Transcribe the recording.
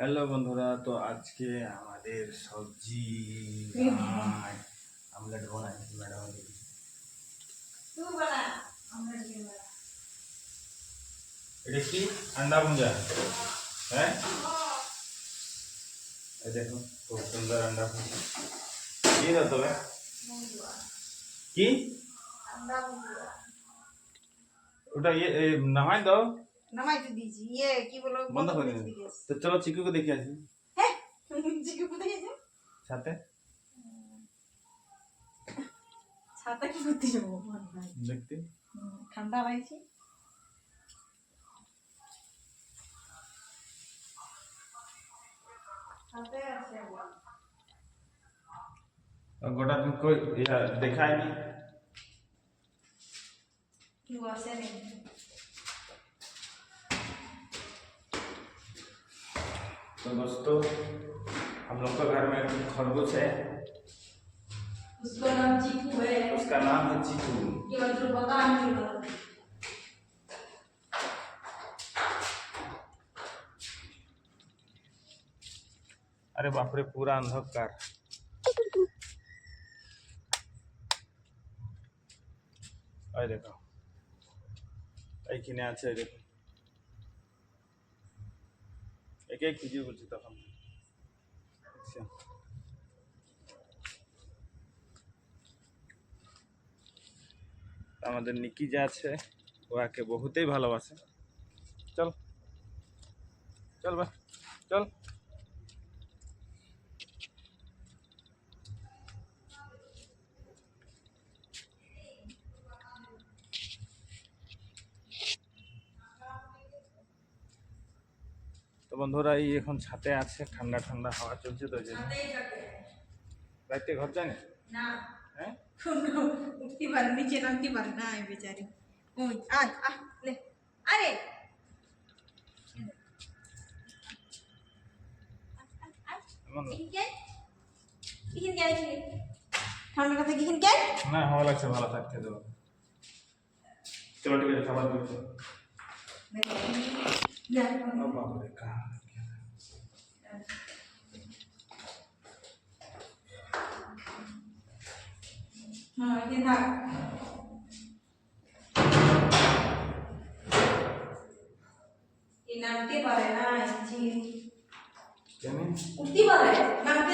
Hello বন্ধুরা তো আজকে আমাদের সবজি আমলেট বানাচ্ছি ম্যাডাম এটা কি? আন্ডা ভুঞ্জা হ্যাঁ? হ্যাঁ? এই দেখো খুব সুন্দর আন্ডা ভুঞ্জা কি না তবে। কি? ওটা ইয়ে নামাই দাও। নামাইতে দিয়েছি। ইয়ে কি বলো বন্ধ করে দেখে আসি। হ্যাঁ ঠান্ডা লাগছে। গোটা দিন কই দেখায়নি? কেউ আসেনি। तो दोस्तों हम लोग का घर में खरगोश है उसका नाम चीकू है उसका नाम है चीकू ये मतलब बता नहीं रहा अरे बाप रे पूरा अंधकार এই দেখো এইখানে আছে এই দেখো একে খুঁজে বলছি তখন। আচ্ছা। আমাদের নিকি যা আছে ওকে বহুতেই ভালোবাসে। চল। চল বা, চল। তো বন্ধুরা এই এখন ছাতে আছে ঠান্ডা ঠান্ডা হাওয়া চলছে তো জন্য। ছাতেই ঘর যায় না? হ্যাঁ? উঠতে পারে নিচে নামতে পারে না এই বেচারি। ওই আয় আহ লে আরে! এমন না। কিহিন কে আইছিলি ঠান্ডা কথা কিহিন কে না হাওয়া লাগছে ভালো থাকতে দেবো চলো ঠিক আছে খাবার দিচ্ছি। বাবারে কার হ্যাঁ এখানে থাক এ নামতে পারে না এই ঝিল কেন উঠতে পারে নামতে